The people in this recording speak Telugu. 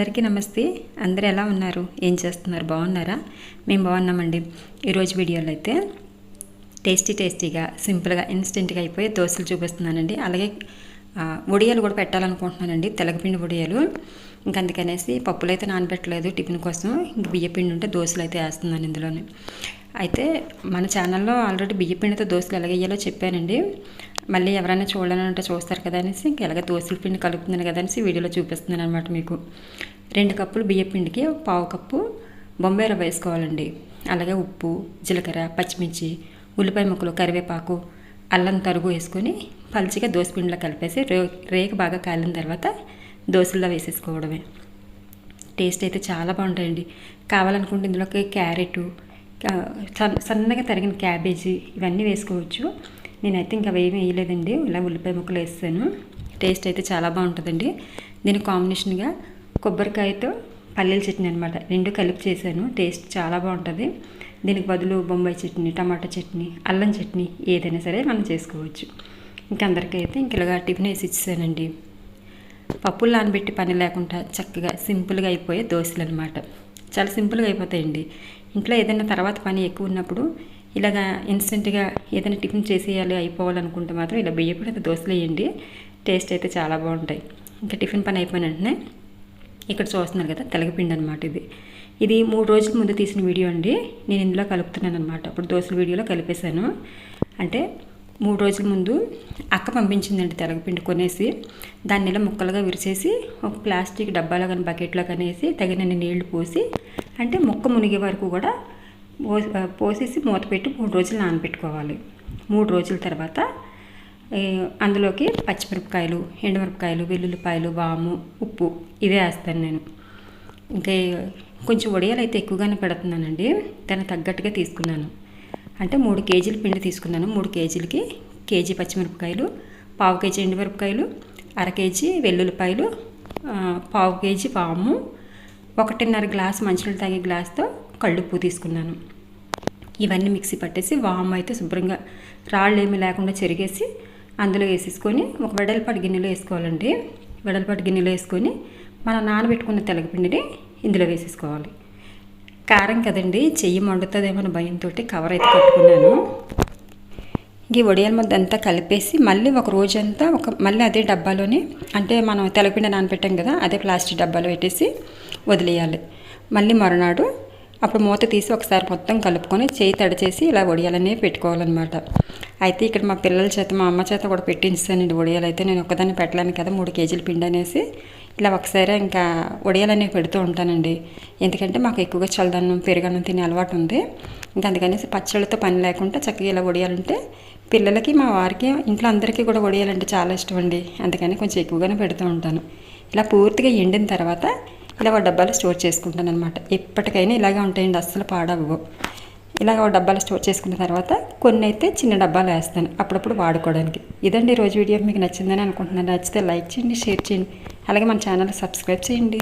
అందరికీ నమస్తే. అందరు ఎలా ఉన్నారు? ఏం చేస్తున్నారు? బాగున్నారా? మేము బాగున్నామండి. ఈరోజు వీడియోలో అయితే టేస్టీ టేస్టీగా సింపుల్గా ఇన్స్టెంట్గా అయిపోయి దోశలు చూపిస్తున్నానండి. అలాగే వడియాలు కూడా పెట్టాలనుకుంటున్నానండి. తెలగపిండి వడియాలు. ఇంక అందుకనేసి పప్పులు అయితే నానబెట్టలేదు టిఫిన్ కోసం. ఇంక బియ్యపిండి ఉంటే దోశలు అయితే వేస్తున్నాను ఇందులోనే. అయితే మన ఛానల్లో ఆల్రెడీ బియ్యపిండితో దోశలు ఎలాగేయాలో చెప్పానండి. మళ్ళీ ఎవరైనా చూడాలని ఉంటే చూస్తారు కదా అనేసి ఇంక ఎలాగ దోశల పిండి కలుపుతున్నాను కదా అనేసి వీడియోలో చూపిస్తున్నాను అనమాట మీకు. రెండు కప్పులు బియ్యపిండికి పావు కప్పు బొంబాయి రవ్వ వేసుకోవాలండి. అలాగే ఉప్పు జీలకర్ర పచ్చిమిర్చి ఉల్లిపాయ ముక్కలు కరివేపాకు అల్లం తరుగు వేసుకొని పలుచిగా దోశపిండిలో కలిపేసి రే రేకు బాగా కాలిన తర్వాత దోశల్లో వేసేసుకోవడమే. టేస్ట్ అయితే చాలా బాగుంటాయండి. కావాలనుకుంటే ఇందులోకి క్యారెట్ సన్నగా తరిగిన క్యాబేజీ ఇవన్నీ వేసుకోవచ్చు. నేనైతే ఇంకా అవేమీ వేయలేదండి. ఇలా ఉల్లిపాయ ముక్కలు వేస్తాను. టేస్ట్ అయితే చాలా బాగుంటుందండి. దీని కాంబినేషన్గా కొబ్బరికాయతో పల్లీల చట్నీ అనమాట రెండు కలిపి చేశాను. టేస్ట్ చాలా బాగుంటుంది. దీనికి బదులు బొంబాయి చట్నీ టమాటా చట్నీ అల్లం చట్నీ ఏదైనా సరే మనం చేసుకోవచ్చు. ఇంకందరికైతే ఇంక ఇలాగా టిఫిన్ వేసి ఇచ్చేసానండి. పప్పులు నానబెట్టి పని లేకుండా చక్కగా సింపుల్గా అయిపోయే దోశలు అనమాట చాలా సింపుల్గా అయిపోతాయండి. ఇంట్లో ఏదైనా తర్వాత పని ఎక్కువ ఉన్నప్పుడు ఇలాగా ఇన్స్టెంట్గా ఏదైనా టిఫిన్ చేసేయాలి అయిపోవాలనుకుంటే మాత్రం ఇలా బియ్యపడి అయితే దోశలు వేయండి. టేస్ట్ అయితే చాలా బాగుంటాయి. ఇంకా టిఫిన్ పని అయిపోయిన వెంటనే ఇక్కడ చూస్తున్నారు కదా తెలగపిండి అనమాట ఇది. ఇది మూడు రోజుల ముందు తీసిన వీడియో అండి. నేను ఇందులో కలుపుతున్నాను అనమాట అప్పుడు దోశల వీడియోలో కలిపేశాను. అంటే మూడు రోజుల ముందు అక్క పంపించిందండి తెలగపిండి కొనేసి. దాన్ని ఇలా ముక్కలుగా విరిచేసి ఒక ప్లాస్టిక్ డబ్బాలో కానీ బకెట్లో కానీ వేసి తగినన్ని నీళ్ళు పోసి అంటే ముక్క మునిగే వరకు కూడా పోసేసి మూత పెట్టి మూడు రోజులు నానబెట్టుకోవాలి. మూడు రోజుల తర్వాత అందులోకి పచ్చిమిరపకాయలు ఎండుమిరపకాయలు వెల్లుల్లిపాయలు వాము ఉప్పు ఇవే వేస్తాను నేను. ఇంకా కొంచెం వడియాలు అయితే ఎక్కువగానే పెడుతున్నానండి. దానికి తగ్గట్టుగా తీసుకున్నాను. అంటే మూడు కేజీల పిండి తీసుకున్నాను. మూడు కేజీలకి కేజీ పచ్చిమిరపకాయలు పావు కేజీ ఎండుమిరపకాయలు అర కేజీ వెల్లుల్లిపాయలు పావు కేజీ వాము ఒకటిన్నర గ్లాస్ మంచినీళ్ళు తాగే గ్లాస్తో కళ్ళుప్పు తీసుకున్నాను. ఇవన్నీ మిక్సీ పట్టేసి వాము అయితే శుభ్రంగా రాళ్ళు ఏమీ లేకుండా చెరిగేసి అందులో వేసేసుకొని ఒక వెడల్పాటి గిన్నెలో వేసుకోవాలండి. వెడల్పాటి గిన్నెలో వేసుకొని మనం నానబెట్టుకున్న తెలగపిండిని ఇందులో వేసేసుకోవాలి. కారం కదండి చెయ్యి మండుతుందేమో భయంతో కవర్ అయితే కట్టుకున్నాను. ఈ వడియాల ముద్ద అంతా కలిపేసి మళ్ళీ ఒక రోజంతా ఒక మళ్ళీ అదే డబ్బాలోనే అంటే మనం తెలపిండి నానబెట్టాం కదా అదే ప్లాస్టిక్ డబ్బాలో పెట్టేసి వదిలేయాలి. మళ్ళీ మరునాడు అప్పుడు మూత తీసి ఒకసారి మొత్తం కలుపుకొని చేయి తడిచేసి ఇలా వడియాలనే పెట్టుకోవాలన్నమాట. అయితే ఇక్కడ మా పిల్లల చేత మా అమ్మ చేత కూడా పెట్టించానండి వడియాలు. అయితే నేను ఒక్కదాన్ని పెట్టలేను కదా మూడు కేజీల పిండి అనేసి. ఇలా ఒకసారి ఇంకా వడియాలనేవి పెడుతూ ఉంటానండి. ఎందుకంటే మాకు ఎక్కువగా చల్లదన్నం పెరుగన్నం తినే అలవాటు ఉంది. ఇంకా అందుకనేసి పచ్చళ్ళతో పని లేకుండా చక్కగా ఇలా వడియాలంటే పిల్లలకి మా వారికి ఇంట్లో అందరికీ కూడా వడియాలంటే చాలా ఇష్టం అండి. అందుకని కొంచెం ఎక్కువగానే పెడుతూ ఉంటాను. ఇలా పూర్తిగా ఎండిన తర్వాత ఇలా ఒక డబ్బాలు స్టోర్ చేసుకుంటాను అనమాట ఎప్పటికైనా ఇలాగే ఉంటాయండి అస్సలు పాడవు ఇలాగ డబ్బాలు డబ్బాలో స్టోర్ చేసుకున్న తర్వాత కొన్ని అయితే చిన్న డబ్బాలు వేస్తాను అప్పుడప్పుడు వాడుకోవడానికి. ఇదండి రోజు వీడియో. మీకు నచ్చిందని అనుకుంటున్నాను. నచ్చితే లైక్ చేయండి షేర్ చేయండి. అలాగే మన ఛానల్ సబ్స్క్రైబ్ చేయండి.